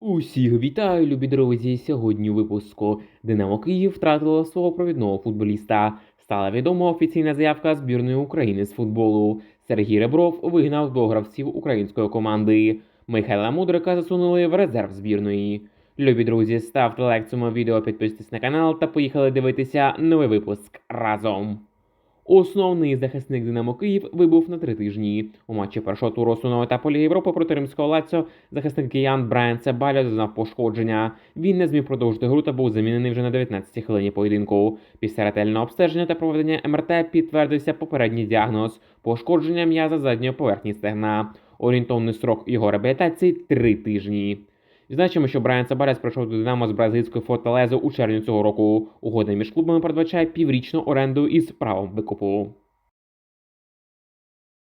Усіх вітаю, любі друзі! Сьогодні у випуску Динамо Київ втратило свого провідного футболіста. Стала відома офіційна заявка збірної України з футболу. Сергій Ребров вигнав двох гравців української команди. Михайла Мудрика засунули в резерв збірної. Любі друзі, ставте лайк цьому відео, підписуйтесь на канал та поїхали дивитися новий випуск разом. Основний захисник Динамо Київ вибув на три тижні. У матчі першого туру основного етапу Ліги Європи проти римського Лаціо захисник киян Брайан Цебаля зазнав пошкодження. Він не зміг продовжити гру та був замінений вже на 19-й хвилині поєдинку. Після ретельного обстеження та проведення МРТ підтвердився попередній діагноз пошкодження м'яза задньої поверхні стегна. Орієнтовний срок його реабілітації три тижні. Відзначимо, що Брайан Цабаляс прийшов до Динамо з бразильської форталези у червні цього року. Угода між клубами передбачає піврічну оренду із правом викупу.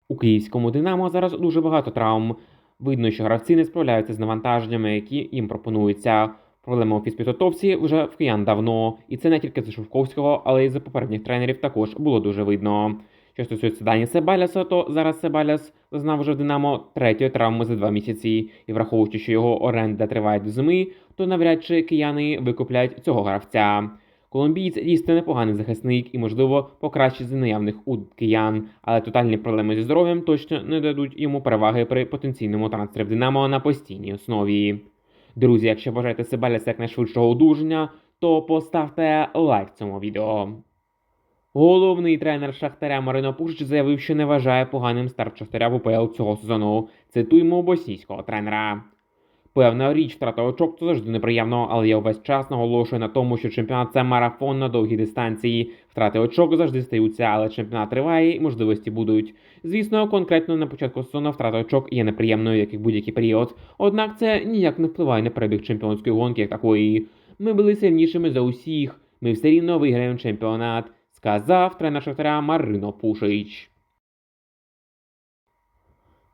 У київському Динамо зараз дуже багато травм. Видно, що гравці не справляються з навантаженнями, які їм пропонуються. Проблема у фізпідготовці вже в киян давно, і це не тільки за Шовковського, але й за попередніх тренерів також було дуже видно. Що стосується Дані Себаляса, то зараз Себаляс зазнав вже в Динамо третьої травми за два місяці, і враховуючи, що його оренда триває до зими, то навряд чи кияни викуплять цього гравця. Колумбієць дійсно непоганий захисник і, можливо, покращить за наявних у киян, але тотальні проблеми зі здоров'ям точно не дадуть йому переваги при потенційному трансфері в Динамо на постійній основі. Друзі, якщо бажаєте Себаляса якнайшвидшого одужання, то поставте лайк цьому відео. Головний тренер Шахтаря Марино Пушич заявив, що не вважає поганим старт Шахтаря в УПЛ цього сезону. Цитуємо босійського тренера. Певна річ, втрата очок це завжди неприємно, але я увесь час наголошую на тому, що чемпіонат це марафон на довгій дистанції. Втрати очок завжди стаються, але чемпіонат триває і можливості будуть. Звісно, конкретно на початку сезону втрата очок є неприємною, як і будь-який період. Однак це ніяк не впливає на перебіг чемпіонської гонки як такої. Ми були сильнішими за усіх. Ми все рівно виграємо чемпіонат, сказав тренер Шахтаря Марино Пушич.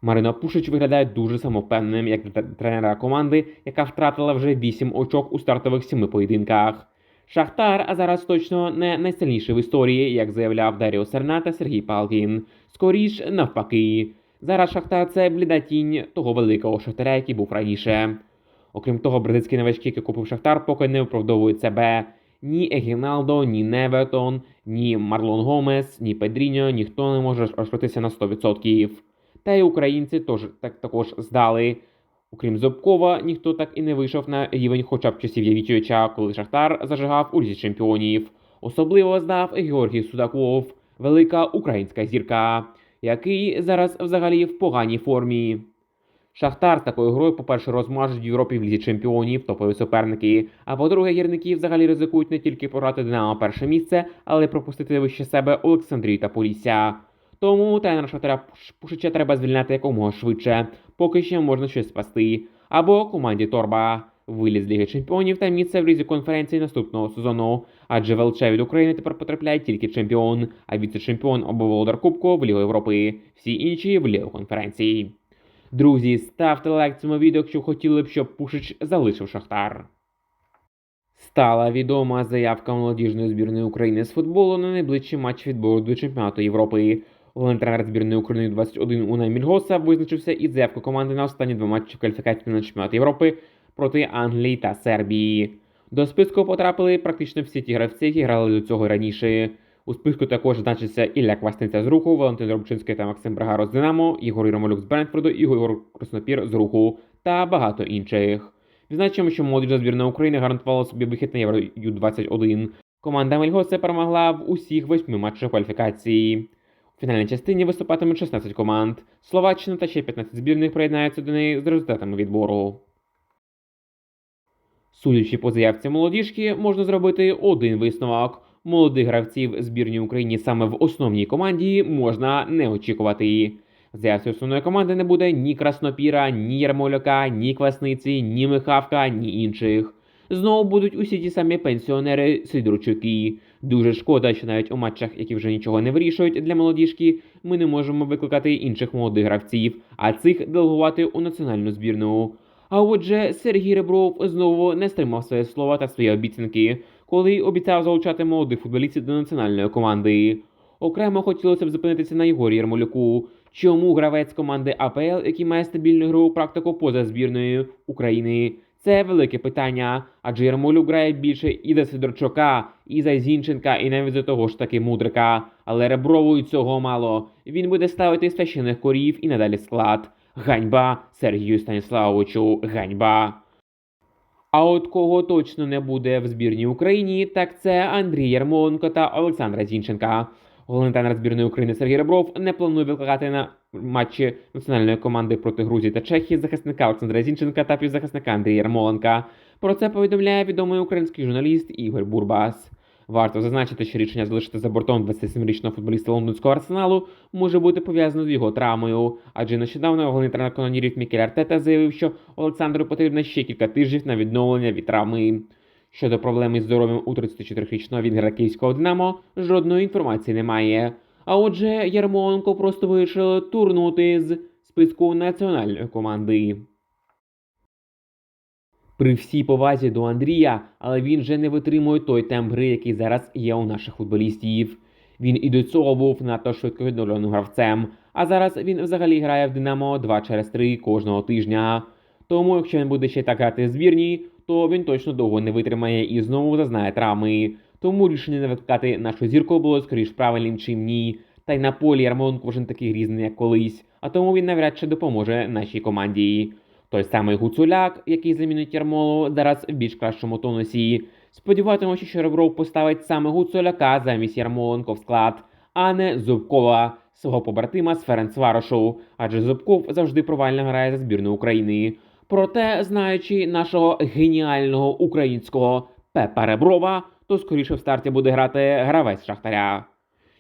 Марино Пушич виглядає дуже самовпевненим як тренера команди, яка втратила вже 8 очок у стартових 7 поєдинках. Шахтар, а зараз точно не найсильніший в історії, як заявляв Даріо Серна та Сергій Палкін. Скоріш навпаки. Зараз Шахтар це бліда тінь того великого Шахтаря, який був раніше. Окрім того, бразильські новачки, які купив Шахтар, поки не виправдовують себе. Ні Егіналдо, ні Невертон, ні Марлон Гомес, ні Педріньо, ніхто не може розкрутитися на 100%. Та й українці теж так також здали. Окрім Зобкова, ніхто так і не вийшов на рівень хоча б часів Явічовича, коли Шахтар зажигав у лізі чемпіонів. Особливо здав Георгій Судаков, велика українська зірка, який зараз взагалі в поганій формі. Шахтар з такою грою, по-перше, розмажуть в Європі в лізі чемпіонів, топові суперники. А по-друге, гірники взагалі ризикують не тільки програти Динамо перше місце, але й пропустити вище себе Олександрію та Полісся. Тому тренера Шахтаря Пушича треба звільняти якомога швидше, поки ще можна щось спасти. Або команді Торба виліз Ліги Чемпіонів та місце в лізі конференції наступного сезону. Адже ВЛЧ від України тепер потрапляє тільки чемпіон, а віце-чемпіон або володар Кубку в Лігу Європи, всі інші в Лігу конференції. Друзі, ставте лайк цьому відео, якщо хотіли б, щоб Пушич залишив Шахтар. Стала відома заявка молодіжної збірної України з футболу на найближчий матч відбору до чемпіонату Європи. Головний збірної України 21 Унай Мільгоса визначився із заявкою команди на останні два матчі кваліфікації на чемпіонат Європи проти Англії та Сербії. До списку потрапили практично всі ті гравці, які грали до цього раніше. У списку також значиться Ілля Квасниця з руху, Валентин Робчинський та Максим Брагаро з Динамо, Ігор Ромолюк з Брентфорду, Ігор Краснопір з руху та багато інших. Відзначимо, що молодіжна збірна України гарантувала собі вихід на Євро Ю-21. Команда Мельгоса перемогла в усіх восьми матчах кваліфікації. У фінальній частині виступатимуть 16 команд. Словаччина та ще 15 збірних приєднаються до неї з результатами відбору. Судячи по заявці молодіжки, можна зробити один висновок. Молодих гравців збірній Україні саме в основній команді можна не очікувати. Заявці основної команди не буде ні Краснопіра, ні Ярмоляка, ні Квасниці, ні Михавка, ні інших. Знову будуть усі ті самі пенсіонери Сидорчуки. Дуже шкода, що навіть у матчах, які вже нічого не вирішують для молодіжки, ми не можемо викликати інших молодих гравців, а цих делегувати у національну збірну. А отже, Сергій Ребров знову не стримав своє слова та свої обіцянки, коли обіцяв залучати молодих футболістів до національної команди. Окремо хотілося б зупинитися на Єгорі Ярмолюку. Чому гравець команди АПЛ, який має стабільну ігрову практику поза збірною України, Це велике питання, адже Ярмолюк грає більше і за Сидорчука, і за Зінченка, і навіть за того ж таки Мудрика. Але Реброву і цього мало. Він буде ставити священих корів і надалі склад. Ганьба Сергію Станіславовичу, ганьба. А от кого точно не буде в збірній Україні, так це Андрій Ярмоленко та Олександра Зінченка. Головний тренер збірної України Сергій Ребров не планує викликати на матчі національної команди проти Грузії та Чехії захисника Олександра Зінченка та півзахисника Андрія Ярмоленка. Про це повідомляє відомий український журналіст Ігор Бурбас. Варто зазначити, що рішення залишити за бортом 27-річного футболіста лондонського арсеналу може бути пов'язано з його травмою, адже нещодавно головний тренер канонірів Мікель Артета заявив, що Олександру потрібно ще кілька тижнів на відновлення від травми. Щодо проблеми з здоров'ям у 34-річного вінгера київського Динамо, жодної інформації немає. А отже, Ярмоленко просто вирішив турнути з списку національної команди. При всій повазі до Андрія, але він вже не витримує той темп гри, який зараз є у наших футболістів. Він і до цього був надто швидко відновленим гравцем, а зараз він взагалі грає в Динамо 2 через 3 кожного тижня. Тому, якщо він буде ще так грати в збірній, то він точно довго не витримає і знову зазнає травми. Тому рішення не викликати нашу зірку було скоріш правильним, чим ні. Та й на полі Ярмоленко вже не такий грізний, як колись, а тому він навряд чи допоможе нашій команді. Той самий Гуцуляк, який замінить Ярмолу, зараз в більш кращому тонусі. Сподіватимося, що Ребров поставить саме Гуцуляка замість Ярмоленко в склад, а не Зубкова, свого побратима з Ференцварошу, адже Зубков завжди провально грає за збірну України. Проте, знаючи нашого геніального українського Пепа Реброва, то скоріше в старті буде грати гравець Шахтаря.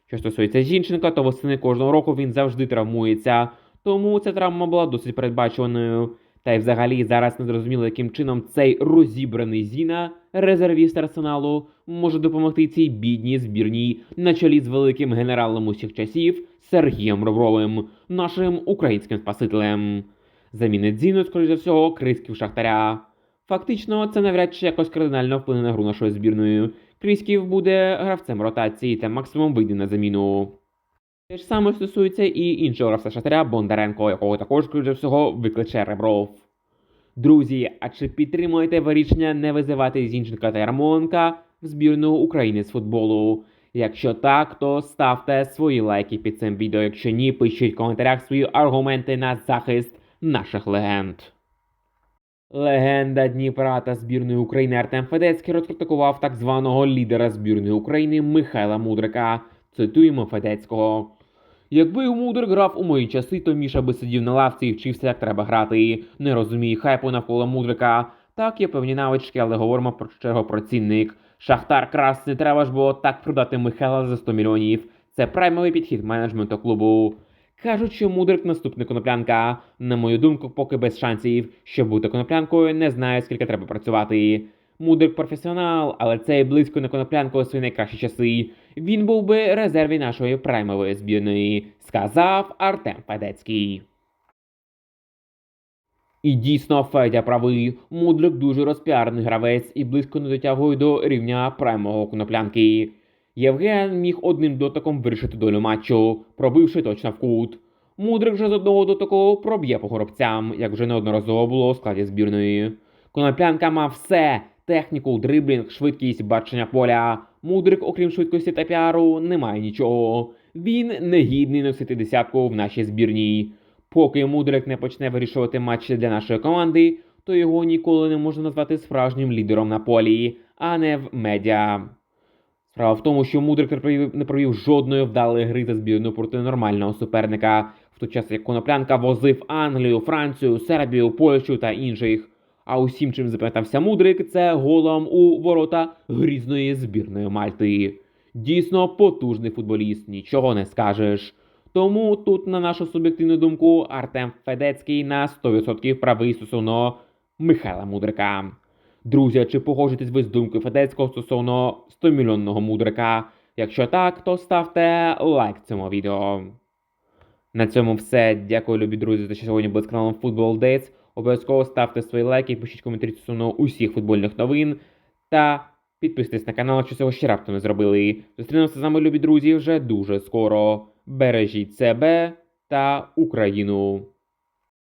Що стосується Зінченка, то восени кожного року він завжди травмується, тому ця травма була досить передбачуваною. Та й взагалі зараз не зрозуміло, яким чином цей розібраний Зіна, резервіст арсеналу, може допомогти цій бідній збірній на чолі з великим генералом усіх часів Сергієм Ребровим, нашим українським спасителем. Замінить Зіну, скоріш за всього, Крисків Шахтаря. Фактично, це навряд чи якось кардинально вплине на гру нашої збірної. Крісків буде гравцем ротації та максимум вийде на заміну. Те ж саме стосується і іншого гравця Бондаренко, якого також, скоріш всього, викличе Ребров. Друзі, а чи підтримуєте ви рішення не визивати Зінченка та Ярмоленка в збірну України з футболу? Якщо так, то ставте свої лайки під цим відео. Якщо ні, пишіть в коментарях свої аргументи на захист наших легенд. Легенда Дніпра та збірної України Артем Федецький розкритикував так званого лідера збірної України Михайла Мудрика. Цитуємо Федецького. Якби Мудрик грав у мої часи, то Міша би сидів на лавці і вчився, як треба грати. Не розумію хайпу навколо Мудрика. Так, є певні навички, але говоримо про чого про цінник. Шахтар крас, не треба ж було так продати Михайла за 100 мільйонів. Це праймовий підхід менеджменту клубу. Кажуть, що Мудрик наступний коноплянка. На мою думку, поки без шансів. Щоб бути коноплянкою, не знаю, скільки треба працювати. Мудрик професіонал, але цей близько не коноплянка у свої найкращі часи. Він був би резерві нашої праймової збірної, сказав Артем Федецький. І дійсно Федя правий. Мудрик дуже розпіарений гравець і близько не дотягує до рівня праймового коноплянки. Євген міг одним дотиком вирішити долю матчу, пробивши точно в кут. Мудрик же з одного дотику проб'є по горобцям, як вже неодноразово було у складі збірної. Коноплянка мав все: техніку, дриблінг, швидкість, бачення поля. Мудрик, окрім швидкості та піару, не має нічого. Він не гідний носити десятку в нашій збірній. Поки Мудрик не почне вирішувати матчі для нашої команди, то його ніколи не можна назвати справжнім лідером на полі, а не в медіа. Справа в тому, що Мудрик не провів, не провів жодної вдалої гри за збірну проти нормального суперника, в той час як Коноплянка возив Англію, Францію, Сербію, Польщу та інших. А усім, чим запам'ятався Мудрик, це голом у ворота грізної збірної Мальти. Дійсно потужний футболіст, нічого не скажеш. Тому тут, на нашу суб'єктивну думку, Артем Федецький на 100% правий стосовно Михайла Мудрика. Друзі, чи погоджуєтесь ви з думкою Федецького стосовно 100-мільйонного мудрика? Якщо так, то ставте лайк цьому відео. На цьому все. Дякую, любі друзі, за що сьогодні були з каналом Football Days. Обов'язково ставте свої лайки, пишіть коментарі стосовно усіх футбольних новин. Та підписуйтесь на канал, якщо цього ще раптом не зробили. Зустрінемося з вами, любі друзі, вже дуже скоро. Бережіть себе та Україну.